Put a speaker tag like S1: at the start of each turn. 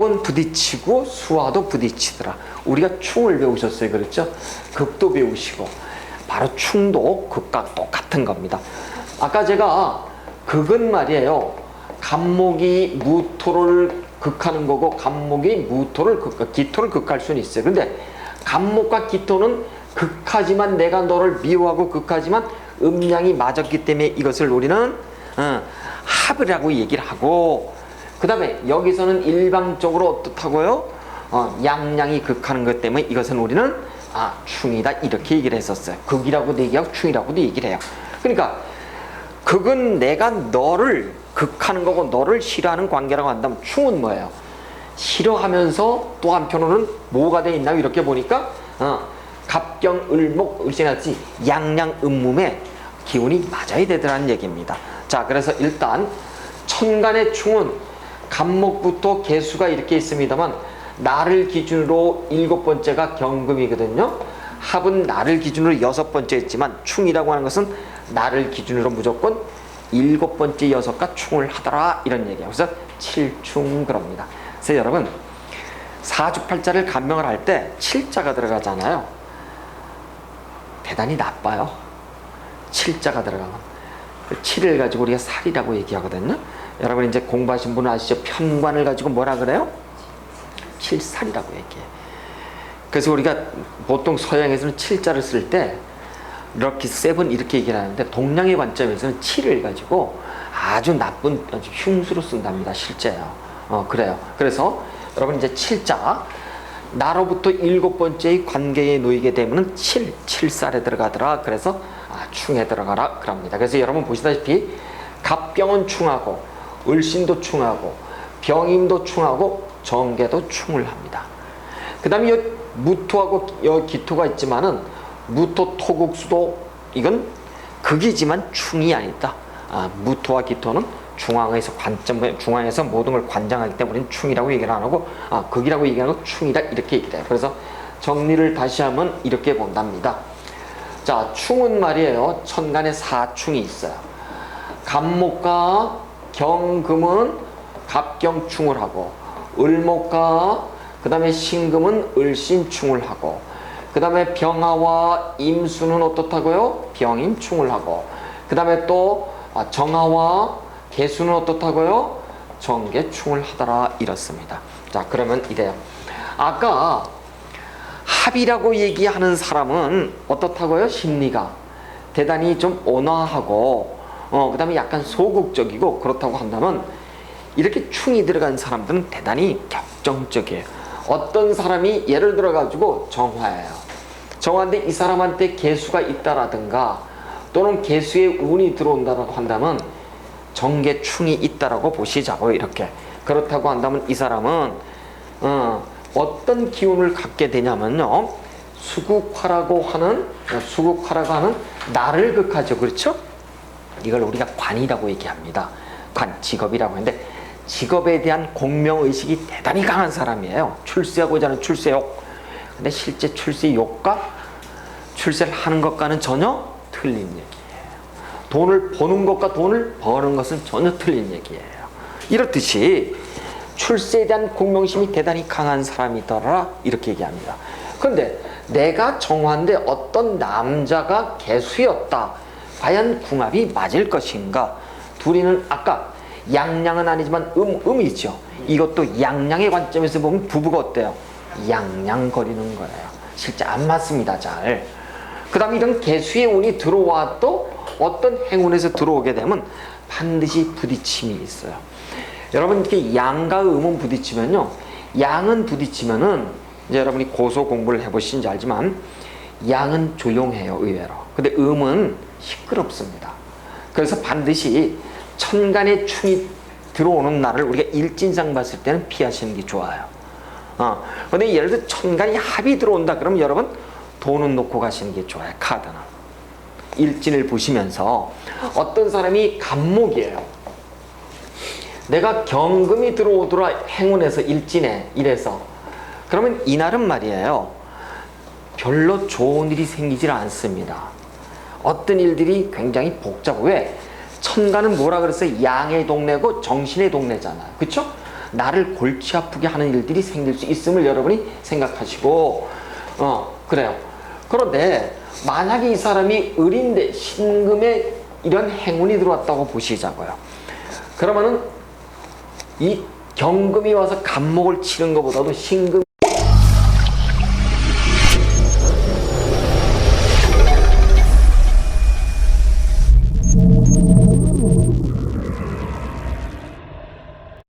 S1: 금은 부딪히고 수화도 부딪히더라. 우리가 충을 배우셨어요. 그렇죠? 극도 배우시고. 바로 충도 극과 똑같은 겁니다. 아까 제가 극은 말이에요. 간목이 무토를 극하는 거고 간목이 무토를 극, 기토를 극할 수는 있어요. 근데 간목과 기토는 극하지만 내가 너를 미워하고 극하지만 음양이 맞았기 때문에 이것을 우리는 어, 합이라고 얘기를 하고 그 다음에 여기서는 일방적으로 어떻다고요? 어, 양양이 극하는 것 때문에 이것은 우리는 아 충이다 이렇게 얘기를 했었어요. 극이라고도 얘기하고 충이라고도 얘기를 해요. 그러니까 극은 내가 너를 극하는 거고 너를 싫어하는 관계라고 한다면 충은 뭐예요? 싫어하면서 또 한편으로는 뭐가 돼 있나 이렇게 보니까 어, 갑경 을목 을신하지 양양 음몸의 기운이 맞아야 되더라는 얘기입니다. 자 그래서 일단 천간의 충은 간목부터 개수가 이렇게 있습니다만 나를 기준으로 일곱 번째가 경금이거든요. 합은 나를 기준으로 여섯 번째 있지만 충이라고 하는 것은 나를 기준으로 무조건 일곱 번째 여섯가 충을 하더라 이런 얘기예요. 그래서 칠충 그럽니다. 그래서 여러분 사주팔자를 간명을 할 때 칠자가 들어가잖아요. 대단히 나빠요. 칠자가 들어가면 그 칠을 가지고 우리가 살이라고 얘기하거든요. 여러분 이제 공부하신 분은 아시죠? 편관을 가지고 뭐라 그래요? 칠살이라고 얘기해. 그래서 우리가 보통 서양에서는 칠자를 쓸 때 럭키 세븐 이렇게 얘기를 하는데 동양의 관점에서는 칠을 가지고 아주 나쁜 아주 흉수로 쓴답니다. 실제요. 어 그래요. 그래서 여러분 이제 칠자 나로부터 일곱 번째의 관계에 놓이게 되면은 칠 칠살에 들어가더라. 그래서 아, 충에 들어가라 그럽니다. 그래서 여러분 보시다시피 갑병은 충하고 을신도 충하고 병임도 충하고 정계도 충을 합니다. 그 다음에 여 무토하고 여 기토가 있지만은 무토 토국수도 이건 극이지만 충이 아니다. 아, 무토와 기토는 중앙에서 관점 중앙에서 모든 걸 관장하기 때문에 충이라고 얘기를 안 하고 아, 극이라고 얘기하는 거 충이다 이렇게 얘기해요. 그래서 정리를 다시 하면 이렇게 본답니다. 자, 충은 말이에요. 천간에 사충이 있어요. 간목과 경금은 갑경충을 하고 을목과 그 다음에 신금은 을신충을 하고 그 다음에 병화와 임수는 어떻다고요? 병임충을 하고 그 다음에 또 아, 정화와 개수는 어떻다고요? 정계충을 하더라 이렇습니다. 자 그러면 이래요. 아까 합이라고 얘기하는 사람은 어떻다고요? 심리가 대단히 좀 온화하고 어 그 다음에 약간 소극적이고 그렇다고 한다면 이렇게 충이 들어간 사람들은 대단히 격정적이에요. 어떤 사람이 예를 들어 가지고 정화예요. 정화인데 이 사람한테 개수가 있다라든가 또는 개수의 운이 들어온다라고 한다면 정계충이 있다라고 보시자고 이렇게 그렇다고 한다면 이 사람은 어, 어떤 기운을 갖게 되냐면요 수국화라고 하는 수국화라고 하는 나를 극하죠 그렇죠 이걸 우리가 관이라고 얘기합니다 관 직업이라고 하는데 직업에 대한 공명 의식이 대단히 강한 사람이에요 출세하고자 하는 출세욕 근데 실제 출세욕과 출세를 하는 것과는 전혀 틀린 얘기예요 돈을 버는 것과 돈을 버는 것은 전혀 틀린 얘기예요. 이렇듯이 출세에 대한 공명심이 대단히 강한 사람이더라 이렇게 얘기합니다. 그런데 내가 정화인데 어떤 남자가 개수였다. 과연 궁합이 맞을 것인가? 둘이는 아까 양양은 아니지만 음, 음이죠. 이것도 양양의 관점에서 보면 부부가 어때요? 양양거리는 거예요. 실제 안 맞습니다, 잘. 그 다음 이런 개수의 운이 들어와도 어떤 행운에서 들어오게 되면 반드시 부딪힘이 있어요. 여러분 이렇게 양과 음은 부딪히면요. 양은 부딪히면은 이제 여러분이 고소 공부를 해보신지 알지만 양은 조용해요 의외로. 근데 음은 시끄럽습니다. 그래서 반드시 천간의 충이 들어오는 날을 우리가 일진상 봤을 때는 피하시는 게 좋아요. 어. 근데 예를 들어 천간이 합이 들어온다 그러면 여러분 돈은 놓고 가시는 게 좋아요 카드는. 일진을 보시면서 어떤 사람이 간목이에요. 내가 경금이 들어오더라 행운에서 일진에 이래서 그러면 이날은 말이에요. 별로 좋은 일이 생기질 않습니다. 어떤 일들이 굉장히 복잡해. 왜? 천간은 뭐라 그랬어요? 양의 동네고 정신의 동네잖아요. 그쵸? 나를 골치 아프게 하는 일들이 생길 수 있음을 여러분이 생각하시고 어 그래요. 그런데 만약에 이 사람이 을인데 신금에 이런 행운이 들어왔다고 보시자고요. 그러면은 이 경금이 와서 간목을 치는 것보다도 신금